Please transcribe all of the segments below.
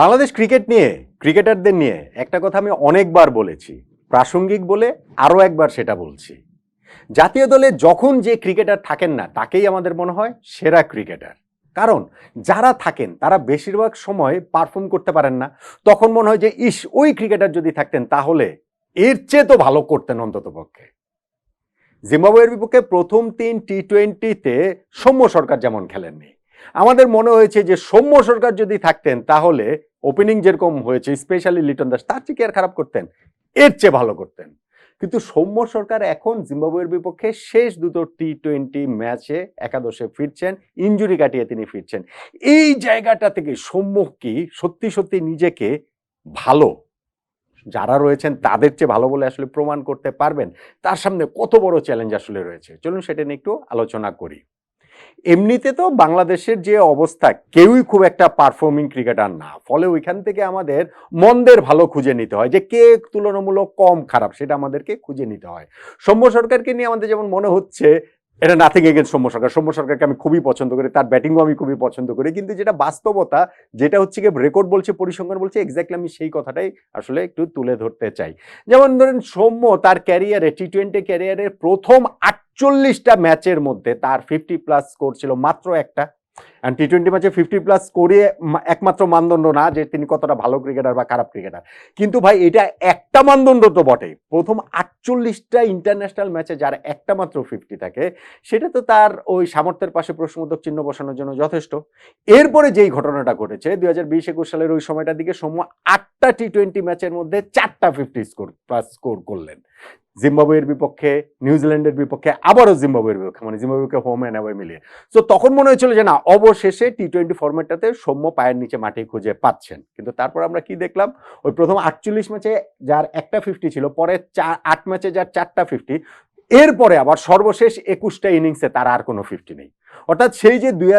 Bangladesh cricket নিয়ে, ক্রিকেটারদের নিয়ে একটা কথা আমি অনেকবার বলেছি। প্রাসঙ্গিক বলে আরও একবার সেটা বলছি। জাতীয় দলে যখন যে ক্রিকেটার থাকেন না, তাকেই আমাদের মনে হয় সেরা ক্রিকেটার। কারণ যারা থাকেন, তারা বেশিরভাগ সময় পারফর্ম করতে পারেন না। তখন মনে হয় যে, ইস, ওই ক্রিকেটার যদি থাকতেন, তাহলে এর চেয়ে তো ভালো করতেন অন্তত পক্ষে। জিম্বাবুয়ের বিপক্ষে প্রথম তিন টি টোয়েন্টিতে সৌম্য সরকার যেমন খেলেননি। আমাদের মনে হয়েছে যে সৌম্য সরকার যদি থাকতেন, তাহলে ওপেনিং যেরকম হয়েছে স্পেশালি লিটন দাস তার চেয়ে আর খারাপ করতেন? এর চেয়ে ভালো করতেন। কিন্তু সৌম্য সরকার এখন জিম্বাবুয়ের বিপক্ষে শেষ দুটো টি টোয়েন্টি ম্যাচে একাদশে ফিরছেন ইঞ্জুরি কাটিয়ে তিনি ফিরছেন। এই জায়গাটা থেকে সৌম্য কি সত্যি সত্যি নিজেকে ভালো, যারা রয়েছেন তাদের চেয়ে ভালো বলে আসলে প্রমাণ করতে পারবেন? তার সামনে কত বড় চ্যালেঞ্জ আসলে রয়েছে? চলুন সেটা নিয়ে একটু আলোচনা করি। এমনিতে তো বাংলাদেশের যে অবস্থা, কেউই খুব একটা পারফর্মিং ক্রিকেটার না। ফলে ওইখান থেকে আমাদের মন্দের ভালো খুঁজে নিতে হয় যে কে তুলনামূলক কম খারাপ, সেটা আমাদেরকে খুঁজে নিতে হয়। সৌম্য সরকারকে নিয়ে আমাদের যেমন মনে হচ্ছে এটা নাথিং এগেন্স সৌম্য সরকার। সৌম্য সরকারকে আমি খুবই পছন্দ করি, তার ব্যাটিংও আমি খুবই পছন্দ করি। কিন্তু যেটা বাস্তবতা, যেটা হচ্ছে কি রেকর্ড বলছে, পরিসংখ্যান বলছে এক্স্যাক্টলি আমি সেই কথাটাই আসলে একটু তুলে ধরতে চাই। যেমন ধরেন সৌম্য তার ক্যারিয়ারে টি টোয়েন্টি ক্যারিয়ারের প্রথম আটচল্লিশটা ম্যাচের মধ্যে তার ফিফটি প্লাস স্কোর ছিল মাত্র একটা। টি টোয়েন্টি ম্যাচে ফিফটি প্লাস করে একমাত্র মানদণ্ড না যে তিনি কতটা ভালো ক্রিকেটার বা খারাপ ক্রিকেটার কিন্তু ভাই, এটা একটা মানদণ্ড তো বটে প্রথম আটচল্লিশটা ইন্টারন্যাশনাল ম্যাচে যার একটা মাত্র ফিফটি থাকে, সেটা তো তার ওই সামর্থ্যের পাশে প্রশ্নবোধক চিহ্ন বসানোর জন্য যথেষ্ট। এরপরে যেই ঘটনাটা ঘটেছে, দুই হাজার বিশ একুশ সালের ওই সময়টার দিকে সৌম্য আটটা টি টোয়েন্টি ম্যাচের মধ্যে চারটা ফিফটি স্কোর প্লাস স্কোর করলেন। জিম্বাবুয়ের বিপক্ষে নিউজিল্যান্ডের বিপক্ষে, আবারও জিম্বাবুয়ের বিপক্ষে মানে জিম্বাবুয়েকে হোম অ্যান্ড অ্যাওয়ে মিলিয়ে। সো তখন মনে হয়েছিল যে না, অবশেষে টি টোয়েন্টি ফর্মেটটাতে সৌম্য পায়ের নিচে মাটি খুঁজে পাচ্ছেন। কিন্তু তারপর আমরা কি দেখলাম? ওই প্রথম আটচল্লিশ ম্যাচে যার একটা ফিফটি ছিল, পরে চার, আট ম্যাচে যার চারটা ফিফটি এরপরে আবার সর্বশেষ একুশটা ইনিংসে তার আর কোনো ফিফটি নেই। অর্থাৎ সেই যে দুই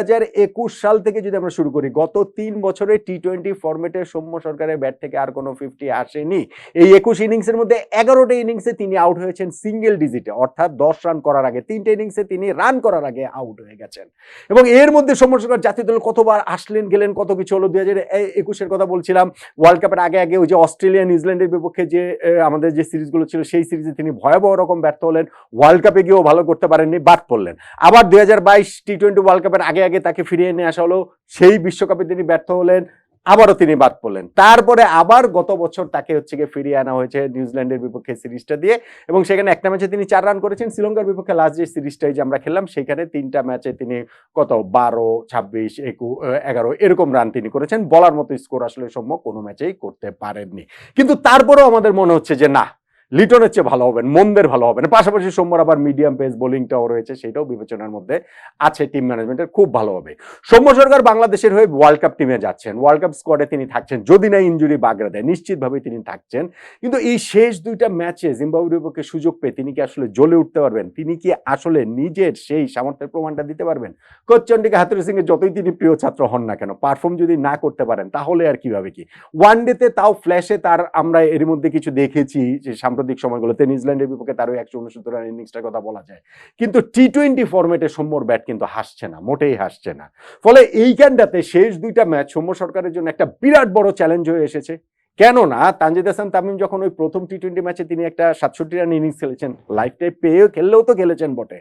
সাল থেকে যদি আমরা শুরু করি, গত তিন বছরে টি টোয়েন্টি ফরম্যাটে সৌম্য সরকারের ব্যাট থেকে আর কোনো ফিফটি আসেনি। এই একুশ ইনিংসের মধ্যে এগারোটা ইনিংসে তিনি আউট হয়েছেন সিঙ্গেল ডিজিটে অর্থাৎ দশ রান করার আগে। তিনটে ইনিংসে তিনি রান করার আগে আউট হয়ে গেছেন। এবং এর মধ্যে সৌম্য সরকার জাতীয় দল কতবার আসলেন, গেলেন, কত কিছু হলো, দুই হাজার একুশের কথা বলছিলাম। ওয়ার্ল্ড কাপের আগে আগে ওই যে অস্ট্রেলিয়া নিউজিল্যান্ডের বিপক্ষে যে আমাদের যে সিরিজগুলো ছিল, সেই সিরিজে তিনি ভয়াবহ রকম ব্যর্থ হলেন। ওয়ার্ল্ড কাপে গিয়েও ভালো করতে পারেননি, বাদ পড়লেন। আবার দুই হাজার বাইশ টি টোয়েন্টি ওয়ার্ল্ড কাপের আগে আগে তাকে ফিরিয়ে নিয়ে আসা হলো। সেই বিশ্বকাপে তিনি ব্যর্থ হলেন, আবারও তিনি বাদ পড়লেন। তারপরে আবার গত বছর তাকে হচ্ছে গিয়ে ফিরিয়ে আনা হয়েছে নিউজিল্যান্ডের বিপক্ষে সিরিজটা দিয়ে। এবং সেখানে একটা ম্যাচে তিনি চার রান করেছেন, শ্রীলঙ্কার বিপক্ষে লাস্ট যে সিরিজটাই যে আমরা খেললাম, সেখানে তিনটা ম্যাচে তিনি কত? বারো, ছাব্বিশ একু এগারো এরকম রান তিনি করেছেন। বলার মতো স্কোর আসলে সৌম্য কোনো ম্যাচেই করতে পারেননি। কিন্তু তারপরেও আমাদের মনে হচ্ছে যে না লিটনের চেয়ে ভালো হবেন, মন্দের ভালো হবেন। পাশাপাশি সৌম্যর আবার মিডিয়াম পেস বোলিংটাও রয়েছে, সেটাও বিবেচনার মধ্যে আছে টিম ম্যানেজমেন্টের খুব ভালো হবে। সৌম্য সরকার বাংলাদেশের হয়ে ওয়ার্ল্ড কাপ টিমে যাচ্ছেন। ওয়ার্ল্ড কাপ স্কোয়াডে তিনি থাকছেন, যদি না ইঞ্জুরি বাগড়া দেয় নিশ্চিতভাবে তিনি থাকছেন। কিন্তু এই শেষ দুইটা ম্যাচে জিম্বাবুয়ের বিপক্ষে সুযোগ পেয়ে তিনি কি আসলে জ্বলে উঠতে পারবেন? তিনি কি আসলে নিজের সেই সামর্থ্যের প্রমাণটা দিতে পারবেন? কোচ হাতুরি সিং এর যতই তিনি প্রিয় ছাত্র হন না কেন পারফর্ম যদি না করতে পারেন, তাহলে আর কীভাবে কি? ওয়ান ডেতে তাও ফ্ল্যাশে তার আমরা এর মধ্যে কিছু দেখেছি, যে সাম্প্রতিক সময়গুলোতে নিউজিল্যান্ডের বিপক্ষে তারও একশো উনসত্তর রান ইনিংসটার কথা বলা যায়। কিন্তু টি টোয়েন্টি ফর্মেটে সৌম্যর ব্যাট কিন্তু হাসছে না, মোটেই হাসছে না। ফলে এইখানটাতে শেষ দুইটা ম্যাচ সৌম্য সরকারের জন্য একটা বিরাট বড় চ্যালেঞ্জ হয়ে এসেছে। কেননা তানজিদ হাসান তামিম যখন ওই প্রথম টি টোয়েন্টি ম্যাচে তিনি একটা সাতষট্টি রান ইনিংস খেলেছেন লাইফ টাইম পেয়েও খেললেও তো খেলেছেন বটে।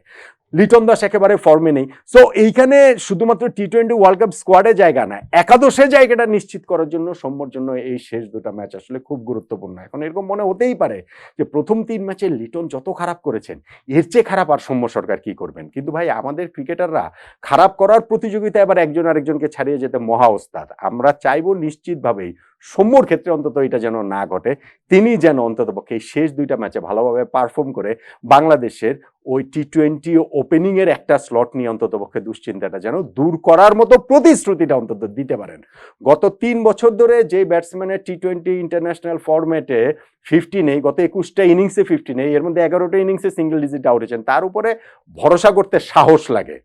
লিটন দাস একেবারে ফর্মে নেই। সো এইখানে শুধুমাত্র টি টোয়েন্টি ওয়ার্ল্ড কাপ স্কোয়াডে জায়গা না, একাদশে জায়গাটা নিশ্চিত করার জন্য, সৌম্যর জন্য এই শেষ দুটো ম্যাচ আসলে খুব গুরুত্বপূর্ণ। এখন এরকম মনে হতেই পারে যে প্রথম তিন ম্যাচে লিটন যত খারাপ করেছেন, এর চেয়ে খারাপ আর সৌম্য সরকার কি করবেন? কিন্তু ভাই, আমাদের ক্রিকেটাররা খারাপ করার প্রতিযোগিতা এবার একজন আরেকজনকে ছাড়িয়ে যেতে মহা ওস্তাদ। আমরা চাইব নিশ্চিতভাবেই সৌম্যর ক্ষেত্রে অন্তত এটা যেন না ঘটে। তিনি যেন অন্তত পক্ষে শেষ দুইটা ম্যাচে ভালোভাবে পারফর্ম করে বাংলাদেশের ওই টি টোয়েন্টি ওপেনিং এর একটা স্লট নিয়ে অন্তত পক্ষে দুশ্চিন্তাটা যেন দূর করার মতো প্রতিশ্রুতিটা অন্তত দিতে পারেন। গত তিন বছর ধরে যে ব্যাটসম্যানের টি টোয়েন্টি ইন্টারন্যাশনাল ফরম্যাটে ফিফটি নেই, গত একুশটা ইনিংসে ফিফটি নেই, এর মধ্যে এগারোটা ইনিংসে সিঙ্গেল ডিজিট আউট হয়েছেন, তার উপরে ভরসা করতে সাহস লাগে।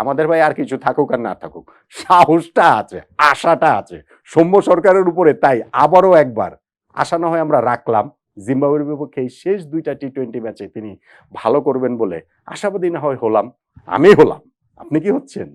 আমাদের ভাই আর কিছু থাকুক আর না থাকুক, সাহসটা আছে, আশাটা আছে, সৌম্য সরকারের উপরে তাই আবারও একবার আশা না হয় আমরা রাখলাম। জিম্বাবুয়ের বিপক্ষে এই শেষ দুইটা টি টোয়েন্টি ম্যাচে তিনি ভালো করবেন বলে আশাবাদী না হয় হলাম, আমি হলাম। আপনি কি হচ্ছেন?